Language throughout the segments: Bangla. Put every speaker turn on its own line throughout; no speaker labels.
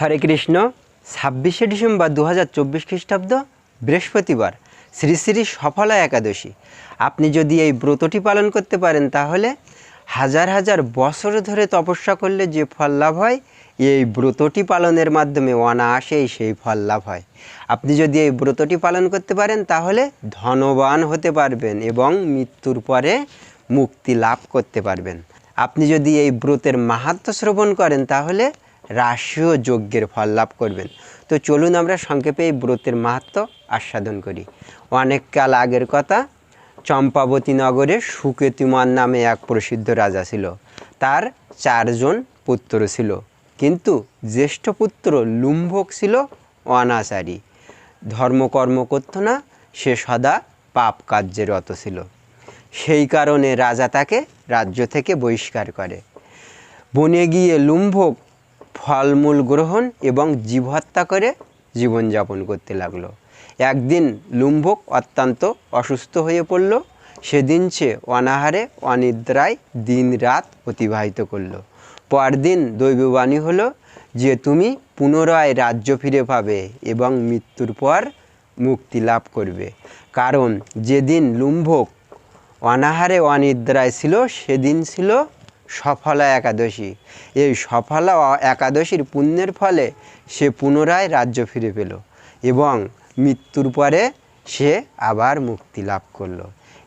হরে কৃষ্ণ, ছাব্বিশে ডিসেম্বর দু হাজার চব্বিশ খ্রিস্টাব্দ, বৃহস্পতিবার, শ্রী শ্রী সফলা একাদশী। আপনি যদি এই ব্রতটি পালন করতে পারেন তাহলে হাজার হাজার বছর ধরে তপস্যা করলে যে ফল লাভ হয়, এই ব্রতটি পালনের মাধ্যমে অনায়াসেই সেই ফল লাভ হয়। আপনি যদি এই ব্রতটি পালন করতে পারেন তাহলে ধনবান হতে পারবেন এবং মৃত্যুর পরে মুক্তি লাভ করতে পারবেন। আপনি যদি এই ব্রতের মাহাত্ম শ্রবণ করেন তাহলে রাশিও যজ্ঞের ফল লাভ করবেন। তো চলুন আমরা সংক্ষেপে এই ব্রতের মাহাত্ম আস্বাদন করি। অনেক কাল আগের কথা, চম্পাবতী নগরে সুকেতুমান নামে এক প্রসিদ্ধ রাজা ছিল। তার চারজন পুত্র ছিল। কিন্তু জ্যেষ্ঠ পুত্র লুম্ভক ছিল অনাচারী। ধর্মকর্ম করত না, সে সদা পাপ কার্যে রত ছিল। সেই কারণে রাজা তাকে রাজ্য থেকে বহিষ্কার করে। বনে গিয়ে লুম্ভক ফলমূল গ্রহণ এবং জীব হত্যা করে জীবনযাপন করতে লাগল। একদিন লুম্ভক অত্যন্ত অসুস্থ হয়ে পড়ল। সেদিন সে অনাহারে, অনিদ্রায় দিন রাত অতিবাহিত করল। পরদিন দৈববাণী হলো যে, তুমি পুনরায় রাজ্য ফিরে পাবে এবং মৃত্যুর পর মুক্তি লাভ করবে। কারণ যেদিন লুম্ভক অনাহারে, অনিদ্রায় ছিল, সেদিন ছিল সফলা একাদশী। এই সফলা একাদশীর পুণ্যের ফলে সে পুনরায় রাজ্য ফিরে পেল এবং মৃত্যুর পরে সে আবার মুক্তি লাভ করল।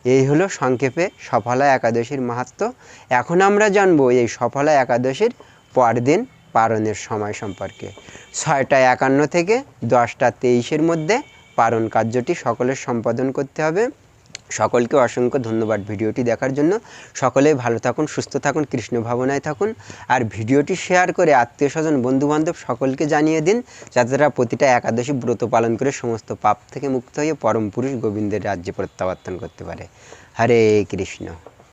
এই হলো সংক্ষেপে সফলা একাদশীর মাহাত্ম। এখন আমরা জানব এই সফলা একাদশীর পরদিন পারণের সময় সম্পর্কে। ছয়টা একান্ন থেকে দশটা তেইশের মধ্যে পারণ কার্যটি সকলের সম্পাদন করতে হবে। সকলকে অসংখ্য ধন্যবাদ ভিডিওটি দেখার জন্য। সকলে ভালো থাকুন, সুস্থ থাকুন, কৃষ্ণ ভাবনায় থাকুন। আর ভিডিওটি শেয়ার করে আত্মীয় স্বজন, বন্ধুবান্ধব সকলকে জানিয়ে দিন, যাতে তারা প্রতিটা একাদশী ব্রত পালন করে সমস্ত পাপ থেকে মুক্ত হয়ে পরম পুরুষ গোবিন্দের রাজ্যে প্রত্যাবর্তন করতে পারে। হরে কৃষ্ণ।